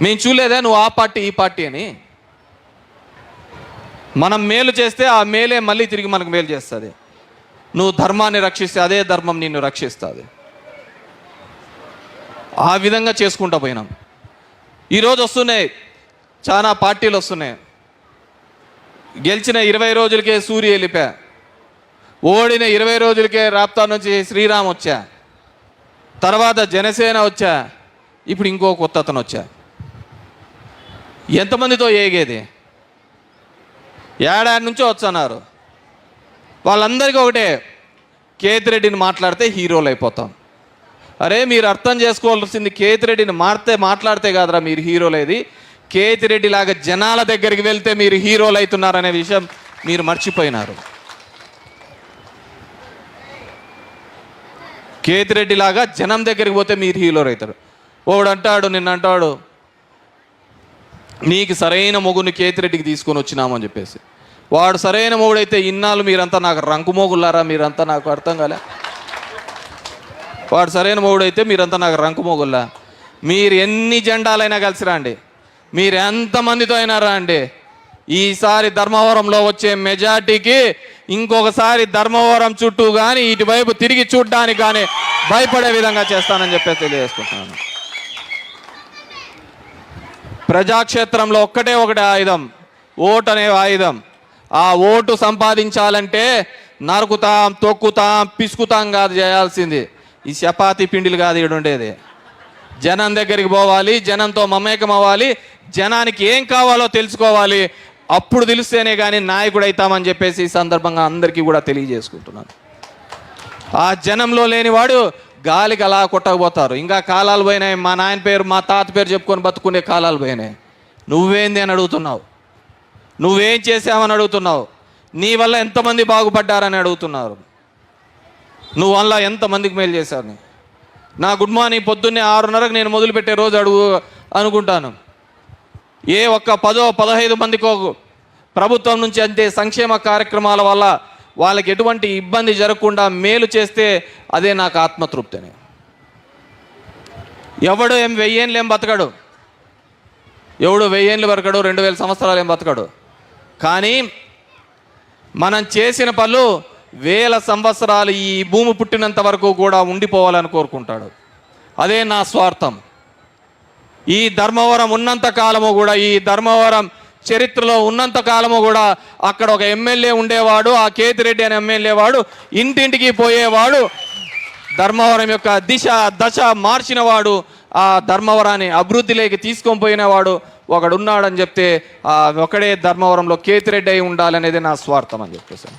మేము చూడలేదా నువ్వు ఆ పార్టీ ఈ పార్టీ అని. మనం మేలు చేస్తే ఆ మేలే మళ్ళీ తిరిగి మనకు మేలు చేస్తుంది. నువ్వు ధర్మాన్ని రక్షిస్తే అదే ధర్మం నిన్ను రక్షిస్తుంది. ఆ విధంగా చేసుకుంటా పోయినాం. ఈరోజు వస్తున్నాయి చాలా పార్టీలు వస్తున్నాయి. గెలిచిన ఇరవై రోజులకే సూర్య వెళ్ళిపా. ఓడిన ఇరవై రోజులకే రాప్తా నుంచి శ్రీరామ్ వచ్చా. తర్వాత జనసేన వచ్చా. ఇప్పుడు ఇంకో కొత్త అతను వచ్చా. ఎంతమందితో ఏగేది? ఏడాది నుంచో వచ్చన్నారు. వాళ్ళందరికీ ఒకటే కేతిరెడ్డిని మాట్లాడితే హీరోలు అయిపోతాం. అరే మీరు అర్థం చేసుకోవాల్సింది కేతిరెడ్డిని మారితే మాట్లాడితే కాదురా మీరు హీరోలేది. కేతిరెడ్డి లాగా జనాల దగ్గరికి వెళ్తే మీరు హీరోలు అవుతున్నారనే విషయం మీరు మర్చిపోయినారు. కేతిరెడ్డి లాగా జనం దగ్గరికి పోతే మీరు హీరోలు అవుతారు. ఒకడు అంటాడు నిన్న అంటాడు నీకు సరైన మొగుని కేతిరెడ్డికి తీసుకొని వచ్చినామని చెప్పేసి. వాడు సరైన మొగుడైతే ఇన్నాళ్ళు మీరంతా నాకు రంకు మొగులారా మీరంతా నాకు అర్థం కాలే. వాడు సరైన మొగుడైతే మీరంతా నాకు రంకు మొగుల్లా మీరు ఎన్ని జెండాలైనా కలిసి రండి. మీరు ఎంతమందితో అయినా రండి. ఈసారి ధర్మవరంలో వచ్చే మెజార్టీకి ఇంకొకసారి ధర్మవరం చుట్టూ కానీ ఇటువైపు తిరిగి చూడ్డానికి కానీ భయపడే విధంగా చేస్తానని చెప్పేసి తెలియజేసుకుంటున్నాను. ప్రజాక్షేత్రంలో ఒక్కటే ఒకటి ఆయుధం ఓటు అనే ఆయుధం. ఆ ఓటు సంపాదించాలంటే నరుకుతాం తొక్కుతాం పిసుకుతాం కాదు చేయాల్సింది. ఈ చపాతి పిండిలు కాదు ఇక్కడ ఉండేది. జనం దగ్గరికి పోవాలి జనంతో మమేకం అవ్వాలి జనానికి ఏం కావాలో తెలుసుకోవాలి. అప్పుడు తెలిస్తేనే కానీ నాయకుడు అవుతామని చెప్పేసి ఈ సందర్భంగా అందరికీ కూడా తెలియజేసుకుంటున్నాను. ఆ జనంలో లేనివాడు గాలికి అలా కొట్టకపోతారు. ఇంకా కాలాలు పోయినాయి. మా నాయన పేరు మా తాత పేరు చెప్పుకొని బతుకునే కాలాలు పోయినాయి. నువ్వేంది అని అడుగుతున్నావు? నువ్వేం చేసావని అడుగుతున్నావు? నీ వల్ల ఎంతమంది బాగుపడ్డారని అడుగుతున్నారు? నువ్వు వల్ల ఎంతమందికి మేలు చేశావు నా గుడ్ మార్నింగ్ పొద్దున్నే ఆరున్నరకు నేను మొదలుపెట్టే రోజు అడుగు అనుకుంటాను. ఏ ఒక్క పదో పదహైదు మందికో ప్రభుత్వం నుంచి అంతే సంక్షేమ కార్యక్రమాల వల్ల వాళ్ళకి ఎటువంటి ఇబ్బంది జరగకుండా మేలు చేస్తే అదే నాకు ఆత్మతృప్తి అని ఎవడు ఏం వెయ్యేళ్ళు ఏం బతకడు? ఎవడు వెయ్యేళ్ళు బతకడు రెండు వేల సంవత్సరాలు ఏం బతకడు? కానీ మనం చేసిన పనులు వేల సంవత్సరాలు ఈ భూమి పుట్టినంత వరకు కూడా ఉండిపోవాలని కోరుకుంటాడు. అదే నా స్వార్థం. ఈ ధర్మవరం ఉన్నంత కాలము కూడా ఈ ధర్మవరం చరిత్రలో ఉన్నంత కాలము కూడా అక్కడ ఒక ఎమ్మెల్యే ఉండేవాడు ఆ కేతిరెడ్డి అనే ఎమ్మెల్యే వాడు ఇంటింటికి పోయేవాడు. ధర్మవరం యొక్క దిశ దశ మార్చినవాడు ఆ ధర్మవరాన్ని అభివృద్ధిలోకి తీసుకొని పోయినవాడు ఒకడున్నాడని చెప్తే ఒకడే ధర్మవరంలో కేతిరెడ్డి అయి ఉండాలనేది నా స్వార్థం అని చెప్పేసాను